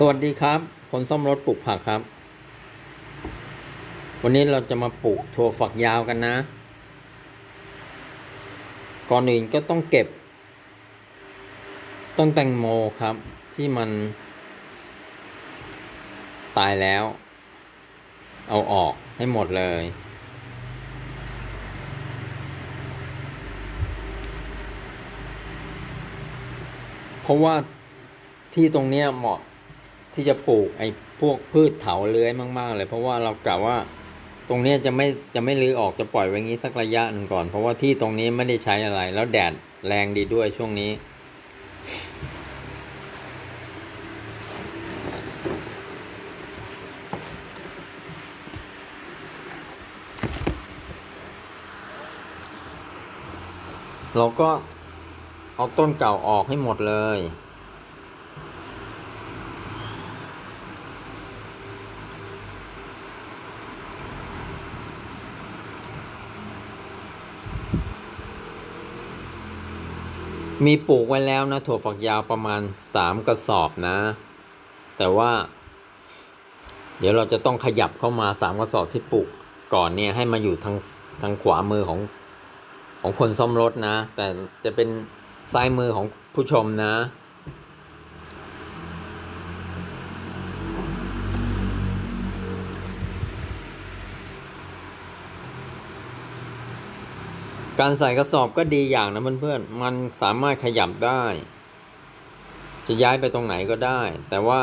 สวัสดีครับคนซ่อมรถปลูกผักครับ วันนี้เราจะมาปลูกถั่วฝักยาวกันนะ ก่อนอื่นก็ต้องเก็บ ต้นแตงโมครับ ที่มัน ตายแล้ว เอาออกให้หมดเลย เพราะว่าที่ตรงเนี้ยเหมาะ ที่จะปลูกไอ้พวกพืชเถาเลื้อยมาก ๆ เลย เพราะว่าเรากะว่า ตรงนี้จะไม่จะไม่รื้อออกจะปล่อยไว้งี้สักระยะหนึ่งก่อน เพราะว่าที่ตรงนี้ไม่ได้ใช้อะไร แล้วแดดแรงดีด้วยช่วงนี้ เราก็เอาต้นเก่าออกให้หมดเลย มีปลูกไว้แล้วนะถั่วฝักยาวประมาณสามกระสอบนะ แต่ว่า เดี๋ยวเราจะต้องขยับเข้ามาสามกระสอบที่ปลูกก่อนเนี่ยให้มาอยู่ทางทางขวามือของของคนซ่อมรถนะ แต่จะเป็นซ้ายมือของผู้ชมนะ การใส่กระสอบก็ดีอย่างนะเพื่อนๆ มันสามารถขยับได้ จะย้ายไปตรงไหนก็ได้ แต่ว่า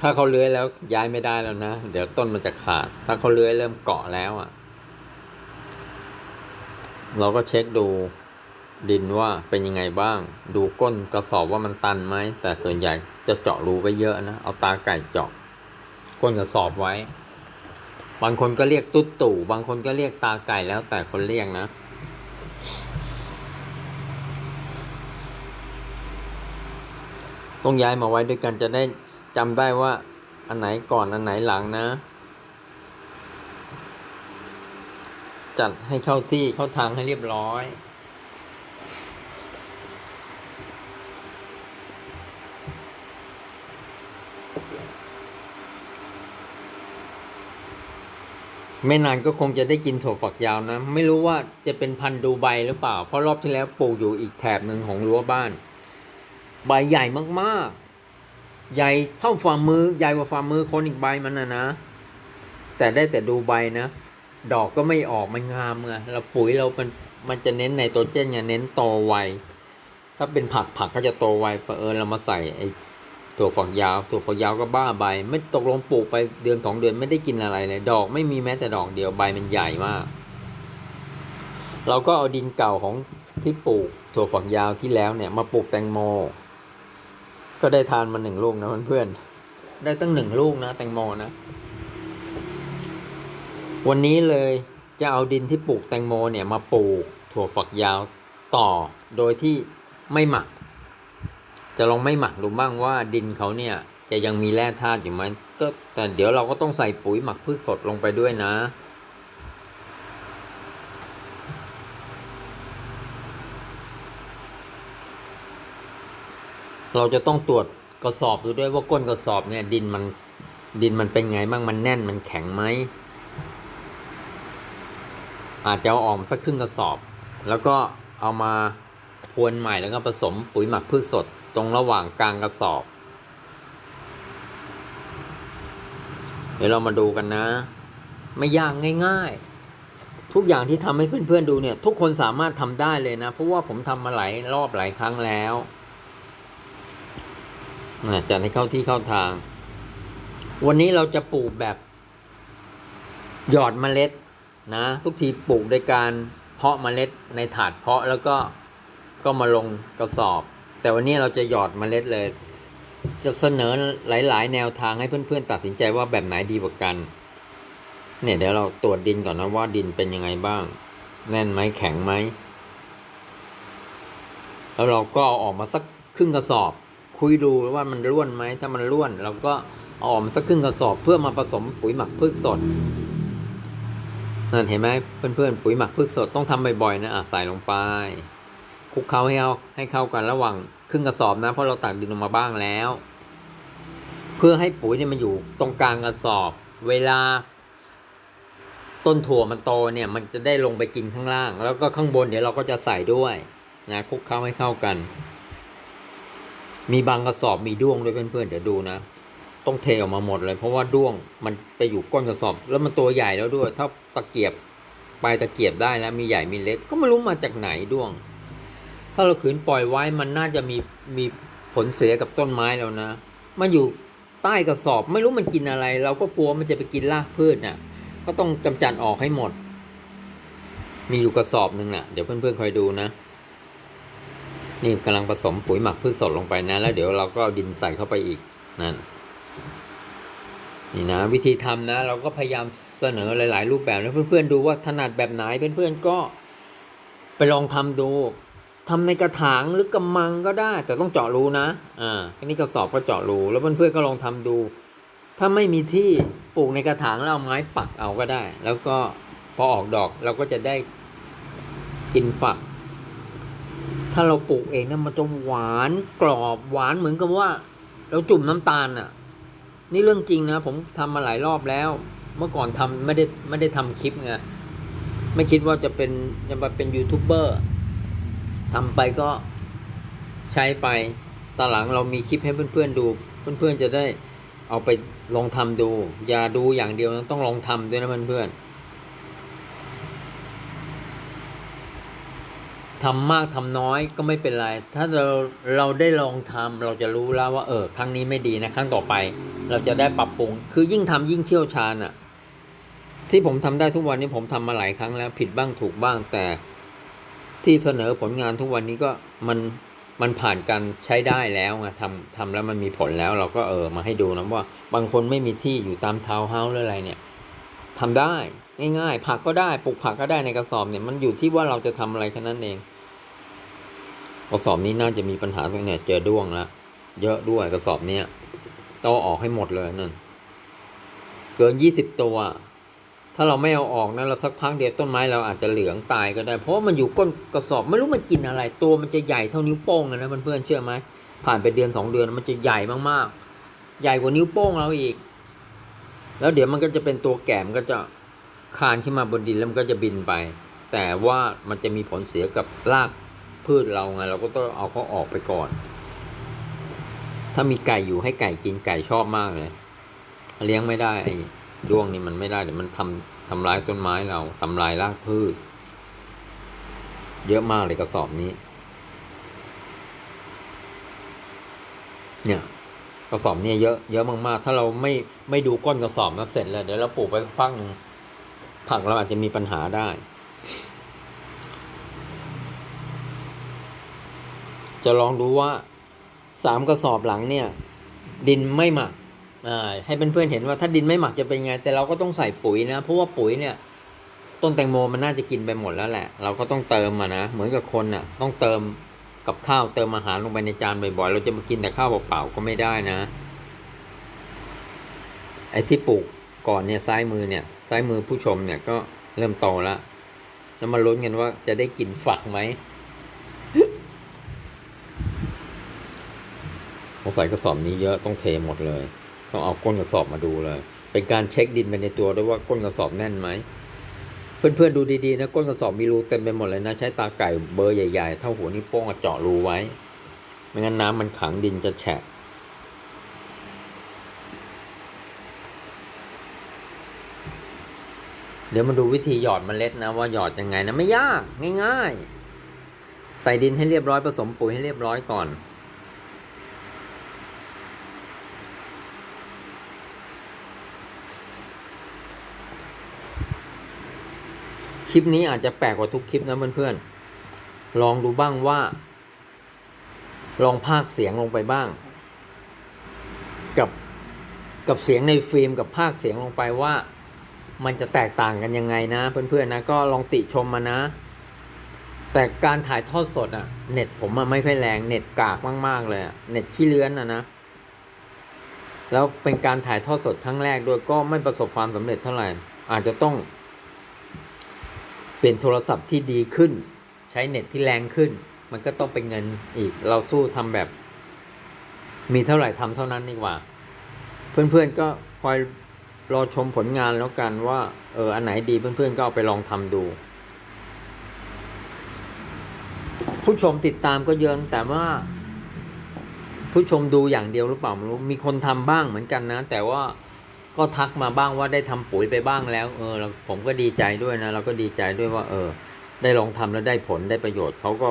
ถ้าเขาเลื้อยแล้วย้ายไม่ได้แล้วนะ เดี๋ยวต้นมันจะขาด ถ้าเขาเลื้อยเริ่มเกาะแล้วอะ เราก็เช็คดูดินว่าเป็นยังไงบ้าง ดูก้นกระสอบว่ามันตันไหม แต่ส่วนใหญ่จะเจาะรูไปเยอะนะ เอาตาไก่เจาะก้นกระสอบไว้ บางคนก็เรียกตุ๊ดตู่ บางคนก็เรียกตาไก่แล้วแต่คนเรียกนะ ต้องย้ายมาไว้ด้วยกันจะได้จำได้ว่าอันไหนก่อนอันไหนหลังนะ จัดให้เข้าที่เข้าทางให้เรียบร้อย ไม่นานก็คงจะได้กินถั่วฝักยาวนะ ไม่รู้ว่าจะเป็นพันธุ์ดูใบหรือเปล่า เพราะรอบที่แล้วปลูกอยู่อีกแถบหนึ่งของรั้วบ้าน ใบใหญ่มากๆ ใหญ่เท่าฝ่ามือใหญ่กว่าฝ่ามือคนอีกใบมันนะนะ แต่ได้แต่ดูใบนะ ดอกก็ไม่ออกมันงามไงเราปุ๋ยเรามันมันจะเน้นในตัวเจนไงเน้นโตไวถ้าเป็นผักผักก็จะโตไวเผอิญเรามาใส่ไอ้ถั่วฝักยาวถั่วฝักยาวก็บ้าใบ ไม่ตกลงปลูกไปเดือนสองเดือนไม่ได้กินอะไรเลย ดอกไม่มีแม้แต่ดอกเดียวใบมันใหญ่มาก เราก็เอาดินเก่าของที่ปลูกถั่วฝักยาวที่แล้วเนี่ยมาปลูกแตงโม ก็ได้ทานมาหนึ่งลูกนะเพื่อนๆ ได้ตั้งหนึ่งลูกนะแตงโมนะ วันนี้เลยจะเอาดินที่ปลูกแตงโมเนี่ยมาปลูกถั่วฝักยาวต่อ โดยที่ไม่หมัก จะลองไม่หมักดูบ้างว่าดินเขาเนี่ยจะยังมีแร่ธาตุอยู่ไหมก็แต่เดี๋ยวเราก็ต้องใส่ปุ๋ยหมักพืชสดลงไปด้วยนะ เราจะต้องตรวจกระสอบดูด้วยว่าก้นกระสอบเนี่ย ดินมันดินมันเป็นไงบ้างมันแน่นมันแข็งไหมอาจจะเอาออกสักครึ่งกระสอบ แล้วก็เอามาพรวนใหม่แล้วก็ผสมปุ๋ยหมักพืชสดตรงระหว่างกลางกระสอบ เดี๋ยวเรามาดูกันนะ ไม่ยากง่าย ๆ ทุกอย่างที่ทำให้เพื่อนๆดูเนี่ย ทุกคนสามารถทำได้เลยนะ เพราะว่าผมทำมาหลายรอบหลายครั้งแล้ว จัดให้เข้าที่เข้าทาง วันนี้เราจะปลูกแบบ หยอดเมล็ดนะ ทุกทีปลูกโดยการเพาะเมล็ดในถาดเพาะแล้วก็ก็มาลงกระสอบ แต่วันนี้เราจะหยอดเมล็ดเลย จะเสนอหลาย ๆ แนวทางให้เพื่อนๆ ตัดสินใจว่าแบบไหนดีกว่ากัน เนี่ยเดี๋ยวเราตรวจดินก่อนนะว่าดินเป็นยังไงบ้าง แน่นไหมแข็งไหมแล้วเราก็เอาออกมาสักครึ่งกระสอบ คุยดูว่ามันร่วนไหมถ้ามันร่วนเราก็เอาออมสักครึ่งกระสอบเพื่อมาผสมปุ๋ยหมักพืชสดนั่นเห็นไหมเพื่อนๆปุ๋ยหมักพืชสดต้องทำบ่อยๆนะอะใส่ลงไปคลุกเคล้าให้เอาให้เข้ากันระหว่างครึ่งกระสอบนะ เพราะเราตักดินออกมาบ้างแล้ว เพื่อให้ปุ๋ยเนี่ยมันอยู่ตรงกลางกระสอบ เวลา ต้นถั่วมันโตเนี่ย มันจะได้ลงไปกินข้างล่าง แล้วก็ข้างบนเดี๋ยวเราก็จะใส่ด้วยนะคลุกเคล้าให้เข้ากัน มีบางกระสอบมีด้วงด้วยเพื่อนๆเดี๋ยวดูนะ ต้องเทออกมาหมดเลย เพราะว่าด้วงมันไปอยู่ก้นกระสอบ แล้วมันตัวใหญ่แล้วด้วย ถ้าตะเกียบปลายตะเกียบได้แล้วมีใหญ่มีเล็ก ก็ไม่รู้มาจากไหนด้วง ถ้าเราขืนปล่อยไว้มันน่าจะมีมีผลเสียกับต้นไม้แล้วนะ มันอยู่ใต้กระสอบไม่รู้มันกินอะไร เราก็กลัวมันจะไปกินรากพืชน่ะ ก็ต้องกำจัดออกให้หมด มีอยู่กระสอบหนึ่งน่ะ เดี๋ยวเพื่อนๆคอยดูนะ นี่กำลังผสมปุ๋ยหมักพืชสดลงไปนะ แล้วเดี๋ยวเราก็เอาดินใส่เข้าไปอีกนั่นนี่นะวิธีทำนะ เราก็พยายามเสนอหลาย ๆ รูปแบบแล้วเพื่อนๆดูว่าถนัดแบบไหนเพื่อนๆก็ไปลองทำดูทำในกระถางหรือกระมังก็ได้ แต่ต้องเจาะรูนะอ่าอันนี้กระสอบก็เจาะรูแล้วเพื่อนๆก็ลองทำดู ถ้าไม่มีที่ปลูกในกระถางแล้วเอาไม้ปักเอาก็ได้ แล้วก็พอออกดอกเราก็จะได้กินฝัก ถ้าเราปลูกเองน่ะมันจะหวานกรอบหวานเหมือนกับว่า เราจุ่มน้ำตาลอะ นี่เรื่องจริงนะ ผมทำมาหลายรอบแล้ว เมื่อก่อนทำไม่ได้ไม่ได้ทำคลิปไงไม่คิดว่าจะเป็นจะมาเป็นยูทูบเบอร์ทำไปก็ใช้ไปตอนหลังเรามีคลิปให้เพื่อนๆดู เพื่อนๆจะได้เอาไปลองทำดู อย่าดูอย่างเดียวนะต้องลองทำด้วยนะเพื่อนๆ ทำมากทำน้อยก็ไม่เป็นไร ถ้าเราเราได้ลองทำเราจะรู้แล้วว่าเออครั้งนี้ไม่ดีนะครั้งต่อไป เราจะได้ปรับปรุง คือยิ่งทำยิ่งเชี่ยวชาญอะ่ะ ที่ผมทำได้ทุกวันนี้ผมทำมาหลายครั้งแล้ว ผิดบ้างถูกบ้างแต่ ที่เสนอผลงานทุกวันนี้ก็มันมันผ่านการใช้ได้แล้วไงทำทำแล้วมันมีผลแล้ว เราก็เออมาให้ดูนะว่า บางคนไม่มีที่อยู่ตามทาวน์เฮาส์หรืออะไรเนี่ยทำได้ง่ายๆผักก็ได้ปลูกผักก็ได้ในกระสอบเนี่ยมันอยู่ที่ว่าเราจะทำอะไรแค่นั้นเอง กระสอบนี้น่าจะมีปัญหาตรงเนี่เจอด้วงละเยอะด้วยกระสอบเนี้ยต้องออกให้หมดเลยนั่นเกินยี่สิบตัว ถ้าเราไม่เอาออกนะเราสักพักเดียวต้นไม้เราอาจจะเหลืองตายก็ได้ เพราะว่ามันอยู่ก้นกระสอบไม่รู้มันกินอะไร ตัวมันจะใหญ่เท่านิ้วโป้งนะเพื่อนๆเชื่อไหมผ่านไปเดือนสองเดือนมันจะใหญ่มากๆ ใหญ่กว่านิ้วโป้งเราอีก แล้วเดี๋ยวมันก็จะเป็นตัวแก่มก็จะคานขึ้นมาบนดินแล้วมันก็จะบินไป แต่ว่ามันจะมีผลเสียกับราก พืชเราไงเราก็ต้องเอาเขาออกไปก่อน ถ้ามีไก่อยู่ให้ไก่กินไก่ชอบมากเลย เลี้ยงไม่ได้ไอ้ด้วงนี่มันไม่ได้เดี๋ยวมันทำทำร้ายต้นไม้เราทำลายรากพืช เยอะมากเลยกระสอบนี้ เนี่ยกระสอบเนี่ยเยอะเยอะมากๆ ถ้าเราไม่ไม่ดูก้นกระสอบนะเสร็จแล้วเดี๋ยวเราปลูกไปสังผักเราอาจจะมีปัญหาได้ จะลองดูว่าสามกระสอบหลังเนี่ย ดินไม่หมักให้เพื่อนๆเห็นว่าถ้าดินไม่หมักจะเป็นไง แต่เราก็ต้องใส่ปุ๋ยนะ เพราะว่าปุ๋ยเนี่ย ต้นแตงโมมันน่าจะกินไปหมดแล้วแหละ เราก็ต้องเติมมานะ เหมือนกับคนน่ะ ต้องเติมกับข้าวเติมอาหารลงไปในจานบ่อยๆ เราจะมากินแต่ข้าวเปล่าๆก็ไม่ได้นะ ไอ้ที่ปลูกก่อนเนี่ยซ้ายมือเนี่ย ซ้ายมือผู้ชมเนี่ยก็เริ่มโตแล้วแล้วมาลุ้นกันว่าจะได้กินฝักไหม สงสัยกระสอบนี้เยอะต้องเทหมดเลย ต้องเอาก้นกระสอบมาดูเลย เป็นการเช็คดินไปในตัวด้วยว่าก้นกระสอบแน่นไหมเพื่อนๆดูดีๆนะก้นกระสอบมีรูเต็มไปหมดเลยนะ ใช้ตาไก่เบอร์ใหญ่ๆ เท่าหัวนิ้วโป้งเจาะรูไว้ ไม่งั้นน้ำมันขังดินจะแฉะเดี๋ยวมาดูวิธีหยอดเมล็ดนะว่าหยอดยังไงนะไม่ยากง่าย ๆ ใส่ดินให้เรียบร้อยผสมปุ๋ยให้เรียบร้อยก่อน คลิปนี้อาจจะแปลกกว่าทุกคลิปนะเพื่อนๆ ลองดูบ้างว่า ลองพากเสียงลงไปบ้าง กับกับเสียงในฟิล์มกับพากเสียงลงไปว่า มันจะแตกต่างกันยังไงนะเพื่อนๆนะก็ลองติชมมานะ แต่การถ่ายทอดสดอะเน็ตผมอะไม่ค่อยแรงเน็ตกากมากๆเลยเน็ตขี้เลื้อนอะนะแล้วเป็นการถ่ายทอดสดครั้งแรกด้วยก็ไม่ประสบความสำเร็จเท่าไหร่อาจจะต้อง เปลี่ยนโทรศัพท์ที่ดีขึ้น ใช้เน็ตที่แรงขึ้น มันก็ต้องเป็นเงินอีกเราสู้ทำแบบ มีเท่าไหร่ทำเท่านั้นดีกว่า เพื่อนๆก็คอยรอชมผลงานแล้วกันว่า เอออันไหนดีเพื่อนๆก็เอาไปลองทำดู ผู้ชมติดตามก็เยอะแต่ว่า ผู้ชมดูอย่างเดียวหรือเปล่าไม่รู้มีคนทำบ้างเหมือนกันนะ แต่ว่า ก็ทักมาบ้างว่าได้ทำปุ๋ยไปบ้างแล้ว เออเราผมก็ดีใจด้วยนะ เราก็ดีใจด้วยว่า เออ ได้ลองทำแล้วได้ผลได้ประโยชน์เขาก็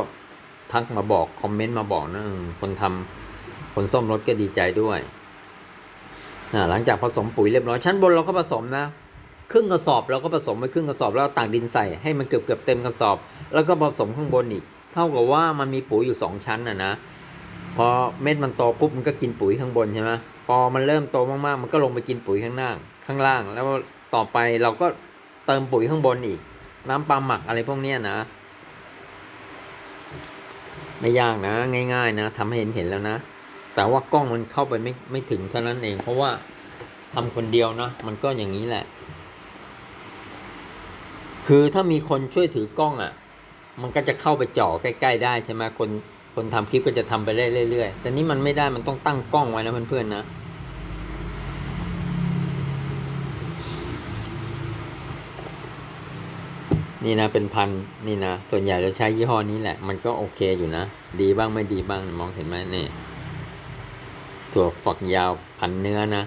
ทักมาบอกคอมเมนต์มาบอกนะเออคนทำคนส้มรถก็ดีใจด้วยนะหลังจากผสมปุ๋ยเรียบร้อยชั้นบนเราก็ผสมนะครึ่งกระสอบเราก็ผสมไปครึ่งกระสอบแล้วเอาตากดินใส่ให้มันเกือบเกือบเต็มกระสอบ แล้วก็ผสมข้างบนอีก เท่ากับว่ามันมีปุ๋ยอยู่สองชั้นนะนะ อเม็ดมันโตปุ๊บมันก็กินปุ๋ยข้างบนใช่ไหมพอมันเริ่มโตมากๆ มันก็ลงไปกินปุ๋ยข้างล่าง ข้างล่าง แล้วต่อไปเราก็เติมปุ๋ยข้างบนอีก น้ำปลาหมักอะไรพวกเนี้ยนะ ไม่ยากนะ ง่าย ๆ นะทำให้เห็นเห็นแล้วนะ แต่ว่ากล้องมันเข้าไปไม่ไม่ถึงเท่านั้นเอง เพราะว่าทำคนเดียวนะ มันก็อย่างนี้แหละ คือถ้ามีคนช่วยถือกล้องอะ่ะ มันก็จะเข้าไปจ่อใกล้ ๆ ได้ใช่ไหมคน คนทำคลิปก็จะทำไปเรื่อยๆ แต่นี่มันไม่ได้มันต้องตั้งกล้องไว้นะเพื่อนๆนะนี่นะเป็นพันนี่นะส่วนใหญ่เราใช้ยี่ห้อนี้แหละ มันก็โอเคอยู่นะ ดีบ้างไม่ดีบ้างมองเห็นไหมนี่ถั่วฝักยาวพันเนื้อนะ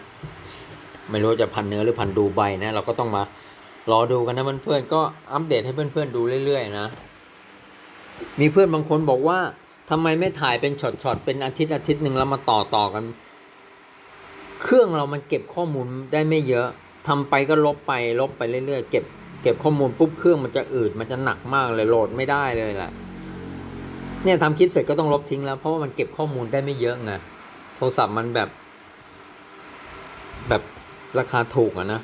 ไม่รู้จะพันเนื้อหรือพันดูใบนะ เราก็ต้องมารอดูกันนะเพื่อนๆก็อัปเดตให้เพื่อนๆดูเรื่อยๆนะ มีเพื่อนบางคนบอกว่า ทำไมไม่ถ่ายเป็นช็อตๆเป็นอาทิตย์อาทิตย์หนึ่งแล้วมาต่อต่อกัน เครื่องเรามันเก็บข้อมูลได้ไม่เยอะทำไปก็ลบไปลบไปเรื่อยๆเก็บเก็บข้อมูลปุ๊บเครื่องมันจะอืดมันจะหนักมากเลยโหลดไม่ได้เลยแหละเนี่ยทำคลิปเสร็จก็ต้องลบทิ้งแล้วเพราะว่ามันเก็บข้อมูลได้ไม่เยอะไงโทรศัพท์มันแบบ แบบราคาถูกอะนะ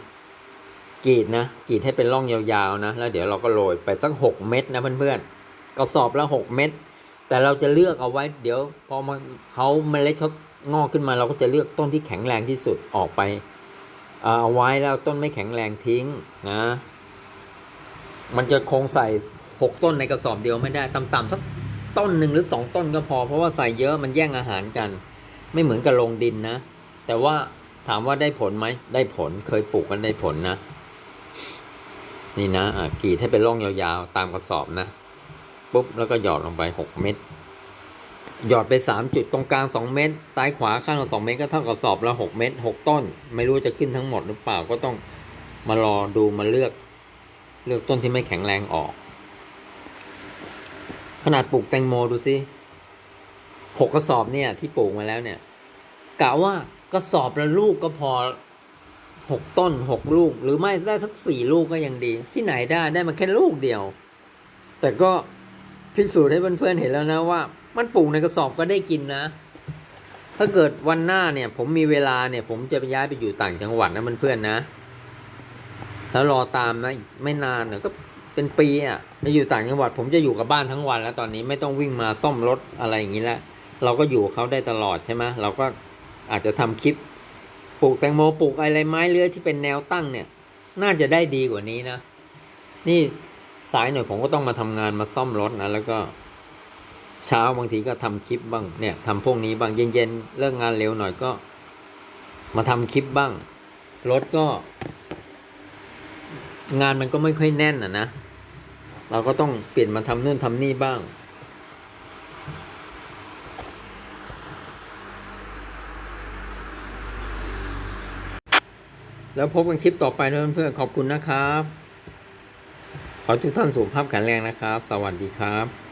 กรีดนะกรีดให้เป็นร่องยาวๆนะ แล้วเดี๋ยวเราก็โรยไปสักหกเม็ดนะเพื่อนๆกระสอบละหกเม็ด แต่เราจะเลือกเอาไว้ เดี๋ยวพอมันเขาเมล็ดเขางอกขึ้นมา เราก็จะเลือกต้นที่แข็งแรงที่สุดออกไปเอาไว้แล้วต้นไม่แข็งแรงทิ้งนะ มันจะคงใส่หกต้นในกระสอบเดียวไม่ได้ต่ำๆสักต้นหนึ่งหรือสองต้นก็พอ เพราะว่าใส่เยอะมันแย่งอาหารกัน ไม่เหมือนกับลงดินนะ แต่ว่าถามว่าได้ผลไหมได้ผลเคยปลูกกันได้ผลนะ นี่นะะกรีดให้เป็นร่องยาวๆตามกระสอบนะ ปุ๊บแล้วก็หยอดลงไปหกเม็ดหยอดไปสามจุดตรงกลางสองเม็ดซ้ายขวาข้างละสองเม็ดก็เท่ากับสอบละหกเม็ดหกต้น ไม่รู้จะขึ้นทั้งหมดหรือเปล่าก็ต้องมารอดูมาเลือก เลือกต้นที่ไม่แข็งแรงออก ขนาดปลูกแตงโมดูสิหกกระสอบเนี่ยที่ปลูกมาแล้วเนี่ยกะว่ากระสอบละลูกก็พอหกต้นหกลูก หรือไม่ได้สักสี่ลูกก็ยังดี ที่ไหนได้ได้มาแค่ลูกเดียว แต่ก็ พิสูจน์ให้เพื่อนๆเห็นแล้วนะว่า มันปลูกในกระสอบก็ได้กินนะ ถ้าเกิดวันหน้าเนี่ย ผมมีเวลาเนี่ย ผมจะไปย้ายไปอยู่ต่างจังหวัดนะเพื่อนๆนะ แล้วรอตามนะไม่นานเนี่ยก็เป็นปีอะไปอยู่ต่างจังหวัด ผมจะอยู่กับบ้านทั้งวัน แล้วตอนนี้ไม่ต้องวิ่งมาซ่อมรถอะไรอย่างนี้แล้วเราก็อยู่เขาได้ตลอดใช่ไหมเราก็อาจจะทำคลิปปลูกแตงโมปลูกอะไรไม้เลื้อยที่เป็นแนวตั้งเนี่ย น่าจะได้ดีกว่านี้นะ นี่ สายหน่อยผมก็ต้องมาทำงานมาซ่อมรถนะแล้วก็เช้าบางทีก็ทำคลิปบ้างเนี่ยทำพวกนี้บ้างเย็นๆเลิกงานเร็วหน่อยก็ มาทำคลิปบ้างรถก็ งานมันก็ไม่ค่อยแน่นอะนะเราก็ต้องเปลี่ยนมาทำนู่นทำนี่บ้าง แล้วพบกันคลิปต่อไปนะเพื่อนๆขอบคุณนะครับ ขอทุกท่านสุขภาพแข็งแรงนะครับ สวัสดีครับ